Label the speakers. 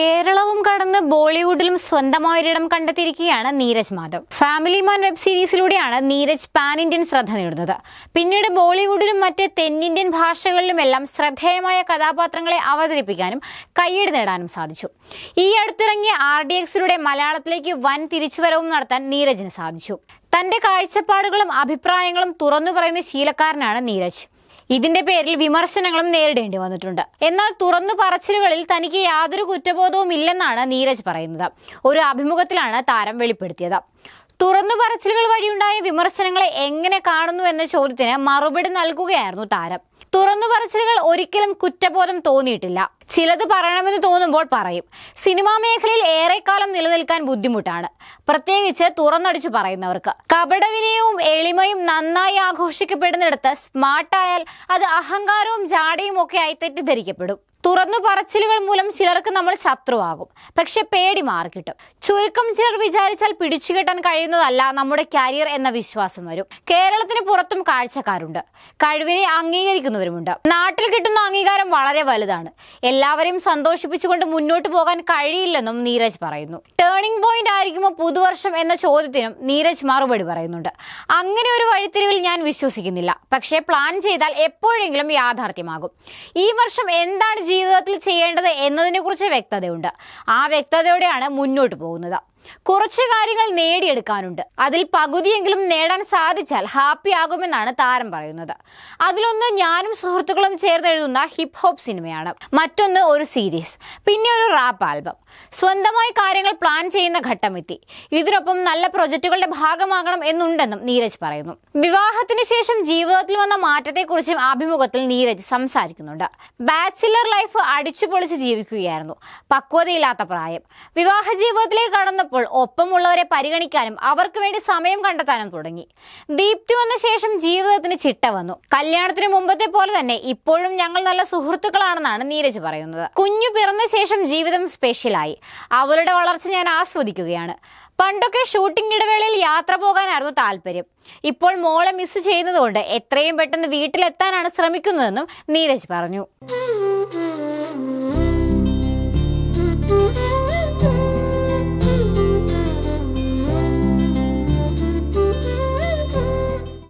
Speaker 1: കേരളവും കടന്ന് ബോളിവുഡിലും സ്വന്തമായൊരിടം കണ്ടെത്തിയിരിക്കുകയാണ് Neeraj Madhav. Family man web സീരീസിലൂടെയാണ് Neeraj pan Indian ശ്രദ്ധ നേടുന്നത്. പിന്നീട് ബോളിവുഡിലും മറ്റ് തെന്നിന്ത്യൻ ഭാഷകളിലുമെല്ലാം ശ്രദ്ധേയമായ കഥാപാത്രങ്ങളെ അവതരിപ്പിക്കാനും കയ്യടി നേടാനും സാധിച്ചു. ഈ അടുത്തിറങ്ങിയ ആർ ഡി എക്സിലൂടെ മലയാളത്തിലേക്ക് വൻ തിരിച്ചുവരവും നടത്താൻ നീരജിന് സാധിച്ചു. തന്റെ കാഴ്ചപ്പാടുകളും അഭിപ്രായങ്ങളും തുറന്നു പറയുന്ന ശീലക്കാരനാണ് നീരജ്. ഇതിന്റെ പേരിൽ വിമർശനങ്ങളും നേരിടേണ്ടി വന്നിട്ടുണ്ട്. എന്നാൽ തുറന്നു പറച്ചിലുകളിൽ തനിക്ക് യാതൊരു കുറ്റബോധവും ഇല്ലെന്നാണ് നീരജ് പറയുന്നത്. ഒരു അഭിമുഖത്തിലാണ് താരം വെളിപ്പെടുത്തിയത്. തുറന്നു പറച്ചിലുകൾ വഴിയുണ്ടായ വിമർശനങ്ങളെ എങ്ങനെ കാണുന്നു എന്ന ചോദ്യത്തിന് മറുപടി നൽകുകയായിരുന്നു താരം. തുറന്നു പറച്ചിലുകൾ ഒരിക്കലും കുറ്റബോധം തോന്നിയിട്ടില്ല. ചിലത് പറയണമെന്ന് തോന്നുമ്പോൾ പറയും. സിനിമാ മേഖലയിൽ ഏറെക്കാലം നിലനിൽക്കാൻ ബുദ്ധിമുട്ടാണ്. പ്രത്യേകിച്ച് തുറന്നടിച്ചു പറയുന്നവർക്ക്. കപടവിനയവും എളിമയും നന്നായി ആഘോഷിക്കപ്പെടുന്നിടത്ത് സ്മാർട്ടായാൽ അത് അഹങ്കാരവും ജാടയും ഒക്കെ ആയി തെറ്റിദ്ധരിക്കപ്പെടും. തുറന്നു പറച്ചിലുകൾ മൂലം ചിലർക്ക് നമ്മൾ ശത്രുവാകും. പക്ഷെ പേടി മാറിക്കിട്ടും. ചുരുക്കം ചിലർ വിചാരിച്ചാൽ പിടിച്ചുകെട്ടാൻ കഴിയുന്നതല്ല നമ്മുടെ കരിയർ എന്ന വിശ്വാസം വരും. കേരളത്തിന് പുറത്തും കാഴ്ചക്കാരുണ്ട്. കഴിവിനെ അംഗീകരിക്കുന്നവരുമുണ്ട്. നാട്ടിൽ കിട്ടുന്ന അംഗീകാരം വളരെ വലുതാണ്. എല്ലാവരെയും സന്തോഷിപ്പിച്ചുകൊണ്ട് മുന്നോട്ട് പോകാൻ കഴിയില്ലെന്നും നീരജ് പറയുന്നു. ടേണിംഗ് പോയിന്റ് ആയിരിക്കുമോ പുതുവർഷം എന്ന ചോദ്യത്തിനും നീരജ് മറുപടി പറയുന്നുണ്ട്. അങ്ങനെ ഒരു വഴിത്തിരിവിൽ ഞാൻ വിശ്വസിക്കുന്നില്ല. പക്ഷേ പ്ലാൻ ചെയ്താൽ എപ്പോഴെങ്കിലും യാഥാർത്ഥ്യമാകും. ഈ വർഷം എന്താണ് ജീവിതത്തിൽ ചെയ്യേണ്ടത് എന്നതിനെക്കുറിച്ച് വ്യക്തതയുണ്ട്. ആ വ്യക്തതയോടെയാണ് മുന്നോട്ട് പോകുന്നത്. കുറച്ച് കാര്യങ്ങൾ നേടിയെടുക്കാനുണ്ട്. അതിൽ പകുതിയെങ്കിലും നേടാൻ സാധിച്ചാൽ ഹാപ്പി ആകുമെന്നാണ് താരം പറയുന്നത്. അതിലൊന്ന് ഞാനും സുഹൃത്തുക്കളും ചേർന്ന് എഴുതുന്ന ഹിപ് ഹോപ്പ് സിനിമയാണ്. മറ്റൊന്ന് ഒരു സീരീസ് പിന്നെ ഒരു റാപ്പ് ആൽബം. സ്വന്തമായി കാര്യങ്ങൾ പ്ലാൻ ചെയ്യുന്ന ഘട്ടമെത്തി. ഇതിനൊപ്പം നല്ല പ്രൊജക്റ്റുകളുടെ ഭാഗമാകണം എന്നുണ്ടെന്നും നീരജ് പറയുന്നു. വിവാഹത്തിന് ശേഷം ജീവിതത്തിൽ വന്ന മാറ്റത്തെക്കുറിച്ചും അഭിമുഖത്തിൽ നീരജ് സംസാരിക്കുന്നുണ്ട്. Bachelor life അടിച്ചുപൊളിച്ച് ജീവിക്കുകയായിരുന്നു. പക്വതയില്ലാത്ത പ്രായം. വിവാഹ ജീവിതത്തിലേക്ക് കടന്നപ്പോൾ ഒപ്പമുള്ളവരെ പരിഗണിക്കാനും അവർക്ക് വേണ്ടി സമയം കണ്ടെത്താനും തുടങ്ങി. ദീപ്തി വന്ന ശേഷം ജീവിതത്തിന് ചിട്ട വന്നു. കല്യാണത്തിന് മുമ്പത്തെ പോലെ തന്നെ ഇപ്പോഴും ഞങ്ങൾ നല്ല സുഹൃത്തുക്കളാണെന്നാണ് നീരജ് പറയുന്നത്. കുഞ്ഞു പിറന്ന ശേഷം ജീവിതം സ്പെഷ്യലായി. അവളുടെ വളർച്ച ഞാൻ ആസ്വദിക്കുകയാണ്. പണ്ടൊക്കെ ഷൂട്ടിംഗ് ഇടവേളയിൽ യാത്ര പോകാനായിരുന്നു താല്പര്യം. ഇപ്പോൾ മോളെ മിസ് ചെയ്യുന്നതുകൊണ്ട് എത്രയും പെട്ടെന്ന് വീട്ടിലെത്താനാണ് ശ്രമിക്കുന്നതെന്നും നീരജ് പറഞ്ഞു.